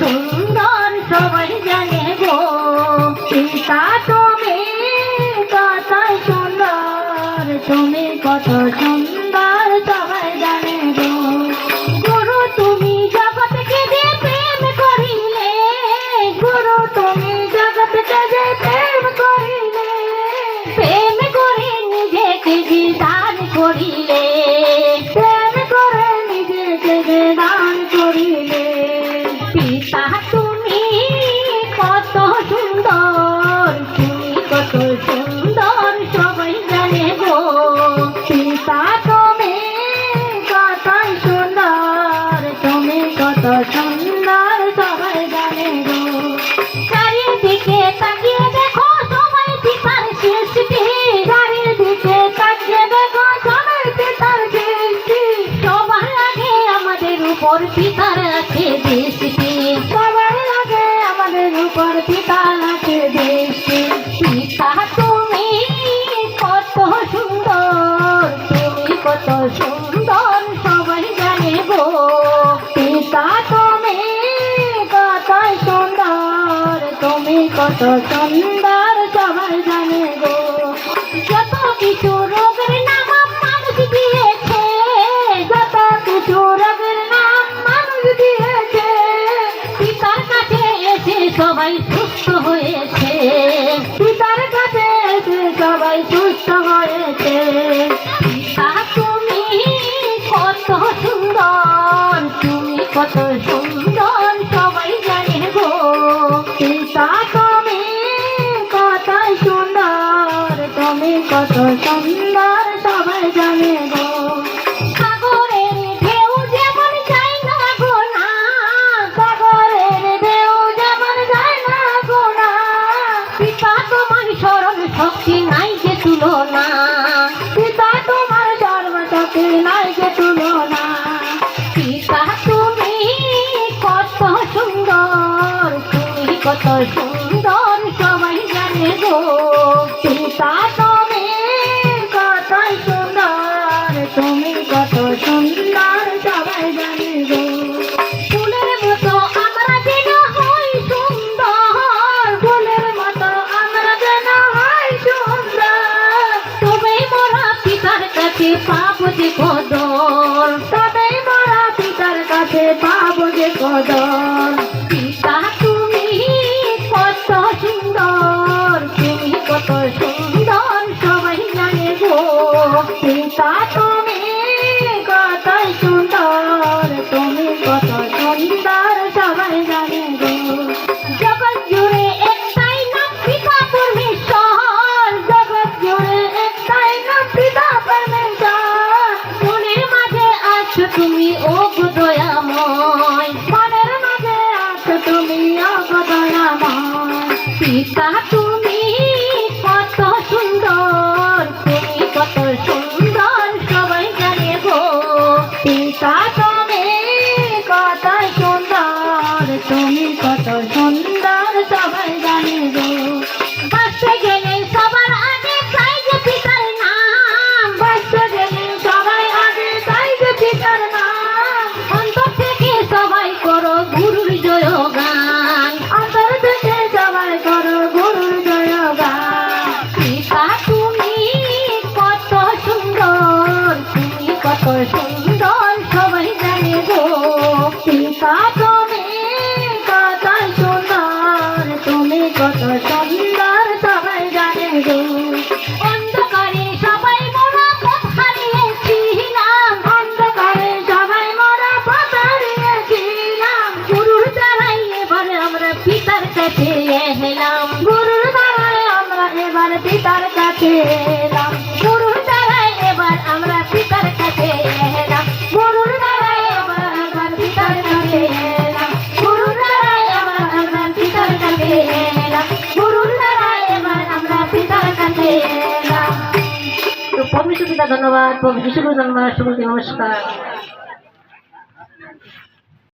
সুন্দর সবাই জানে গো। পিতা তুমি কত সুন্দর তুমি কত সুন্দর সবাই জানে গো। গুরু তুমি জগৎকে যে প্রেম করিলে, গুরু তুমি জগৎকে যে প্রেম করিলে, প্রেম করে নিজেকে দান করিলে। তুমি কত সুন্দর সবাই জানে গো। পিতা তুমি কত সুন্দর, তুমি কত সুন্দর সবাই জানে গো। যত কিছু রোগের নাম মানুষ দিয়েছে, যত কিছু রোগের নাম মানুষ দিয়েছে, পিতার কাছে এসে সবাই সুস্থ হয়েছে। পিতার কাছে এসে সবাই সুস্থ হয়েছে। সুন্দর সুন্দর সবাই জানে গো। পিতা তুমি কত সুন্দর, তুমি কত সুন্দর সবাই জানে গো। ফুলের মতো আমরা যেন হই সুন্দর, ফুলের মতো আমরা যেন হই সুন্দর। তবে মোরা পিতার কাছে পাবো যে কদর, তবে মোরা পিতার কাছে পাবো যে কদর। পিতা তুমি কত সুন্দর, তুমি কত সুন্দর, সবাই জানে গো। সীতা তুমি কত সুন্দর, তুমি কত সুন্দর, সবাই জানে গো। কাছে এলাম। গুরুর দ্বারাই আমরা এবার পিতার কাছে এলাম। গুরুর দ্বারাই এবার আমরা পিতার কাছে এলাম। গুরুর দ্বারাই এবার এবার পিতার কাছে এলাম। গুরুর এবার আমরা পিতার কাছে এলাম। গুরুর দ্বারাই এবার আমরা পিতার কাছে এলাম। তো পরমেশ্বর পিতা, ধন্যবাদ। যিশু ধন্যবাদ। সকলকে নমস্কার।